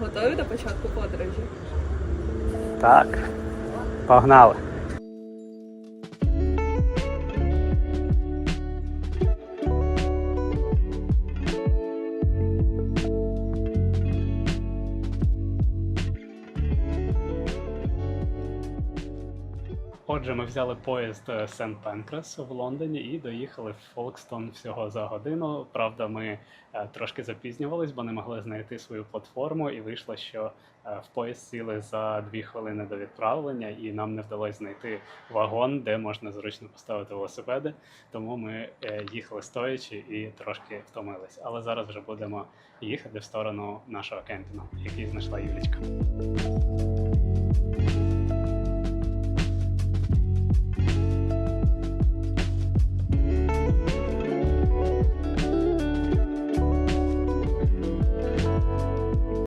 Готові до початку подорожі? Так, погнали. Отже, ми взяли поїзд е, Сент Пенкрас в Лондоні і доїхали в Фолкстон всього за годину. Правда, ми е, трошки запізнювались, бо не могли знайти свою платформу, і вийшло, що е, в поїзд сіли за дві хвилини до відправлення, і нам не вдалося знайти вагон, де можна зручно поставити велосипеди. Тому ми їхали стоячи і трошки втомились. Але зараз вже будемо їхати в сторону нашого кемпінгу, який знайшла Юлічка.